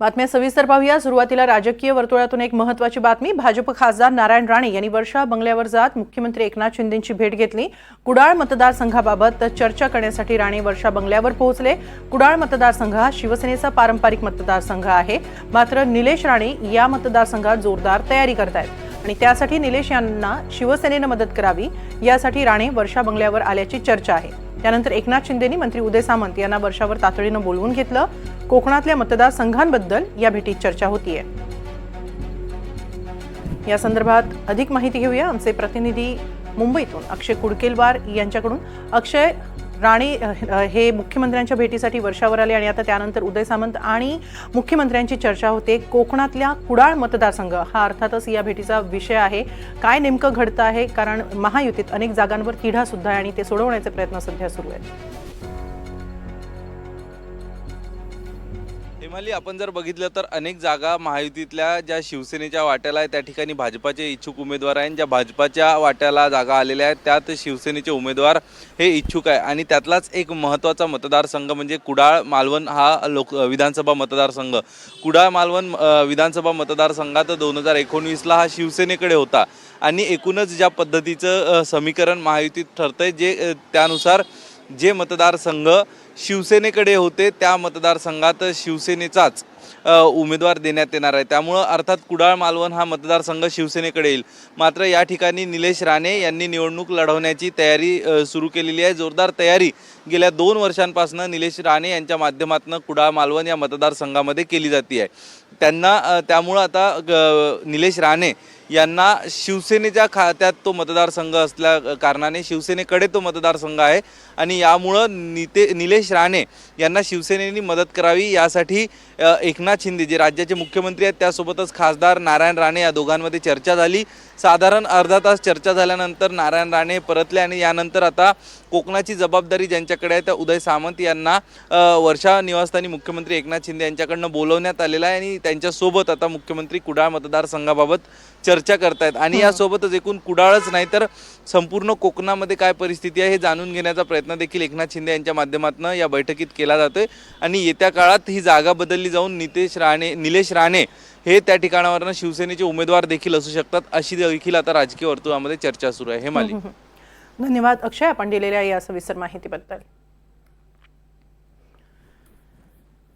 बातम्या सविस्तर पाहूया. सुरुवातीला राजकीय वर्तुळातून एक महत्वाची बातमी. भाजप खासदार नारायण राणे यांनी वर्षा बंगल्यावर जात मुख्यमंत्री एकनाथ शिंदेची भेट घेतली. कुडाळ मतदारसंघाबाबत चर्चा करण्यासाठी राणे वर्षा बंगल्यावर पोहोचले. कुडाळ मतदारसंघ हा शिवसेनेचा पारंपरिक मतदारसंघ आहे. मात्र निलेश राणे या मतदारसंघात जोरदार तयारी करतायत. आणि त्यासाठी निलेश यांना शिवसेनेनं मदत करावी यासाठी राणे वर्षा बंगल्यावर आल्याची चर्चा आहे. त्यानंतर एकनाथ शिंदेनी मंत्री उदय सामंत यांना वर्षावर तातडीनं बोलवून घेतलं. कोकणातल्या मतदारसंघांबद्दल या भेटीत चर्चा होतीये. या संदर्भात अधिक माहिती घेऊया. आमचे प्रतिनिधी मुंबईतून अक्षय कुडकेलवार यांच्याकडून. अक्षय राणे हे मुख्यमंत्र्यांच्या भेटीसाठी वर्षावर आले आणि आता त्यानंतर उदय सामंत आणि मुख्यमंत्र्यांची चर्चा होते. कोकणातल्या कुडाळ मतदारसंघ हा अर्थातच या भेटीचा विषय आहे. काय नेमकं घडतं आहे? कारण महायुतीत अनेक जागांवर तिढा सुद्धा आहे आणि ते सोडवण्याचे प्रयत्न सध्या सुरू आहेत. हेमाली आपण जर बघितलं तर अनेक जागा महायुतीतल्या ज्या शिवसेनेच्या वाट्याला आहे त्या ठिकाणी भाजपाचे इच्छुक उमेदवार आहेत. ज्या भाजपाच्या वाट्याला जागा आलेल्या आहेत त्यात शिवसेनेचे उमेदवार हे इच्छुक आहे आणि त्यातलाच एक महत्त्वाचा मतदारसंघ म्हणजे कुडाळ मालवण हा लोक विधानसभा मतदारसंघ. कुडाळ मालवण विधानसभा मतदारसंघात दोन हजार एकोणवीसला हा शिवसेनेकडे होता. आणि एकूणच ज्या पद्धतीचं समीकरण महायुतीत ठरतंय जे त्यानुसार जे मतदारसंघ शिवसेनेकडे होते त्या मतदारसंघात शिवसेनेचाच उमेदवार देण्यात येणार आहे. त्यामुळं अर्थात कुडाळ मालवण हा मतदारसंघ शिवसेनेकडे येईल. मात्र या ठिकाणी निलेश राणे यांनी निवडणूक लढवण्याची तयारी सुरू केलेली आहे. जोरदार तयारी गेल्या दोन वर्षांपासून निलेश राणे यांच्या माध्यमातून कुडाळ मालवण या मतदारसंघामध्ये केली जाते आहे. त्यांना त्यामुळं आता ग- निलेश राणे यांना शिवसेनेच्या खात्यात तो मतदारसंघ असल्या कारणाने शिवसेनेकडे तो मतदारसंघ आहे. आणि यामुळं निते निलेश राणे यांना शिवसेनेने मदत करावी यासाठी एकनाथ शिंदे जे राज्याचे मुख्यमंत्री आहेत त्यासोबतच खासदार नारायण राणे या दोघांमध्ये चर्चा झाली. साधारण अर्धा तास चर्चा झाल्यानंतर नारायण राणे परतले आणि यानंतर आता कोकणाची जबाबदारी ज्यांच्याकडे आहे त्या उदय सामंत यांना वर्षा निवासस्थानी मुख्यमंत्री एकनाथ शिंदे यांच्याकडनं बोलवण्यात आलेलं आहे. आणि त्यांच्यासोबत आता मुख्यमंत्री कुडाळ मतदारसंघाबाबत चर्चा करतायत. आणि यासोबतच एकूण कुडाळच नाही तर संपूर्ण कोकणामध्ये काय परिस्थिती आहे हे जाणून घेण्याचा प्रयत्न देखील एकनाथ शिंदे यांच्या माध्यमातून या बैठकीत केला जातोय. आणि येत्या काळात ही जागा बदलली जाऊन नितेश राणे निलेश राणे हे त्या ठिकाणावरनं शिवसेनेचे उमेदवार देखील असू शकतात अशी देखील आता राजकीय वर्तुळामध्ये चर्चा सुरू आहे. हे मालिक. धन्यवाद अक्षय आपण दिलेल्या या सविस्तर माहितीबद्दल.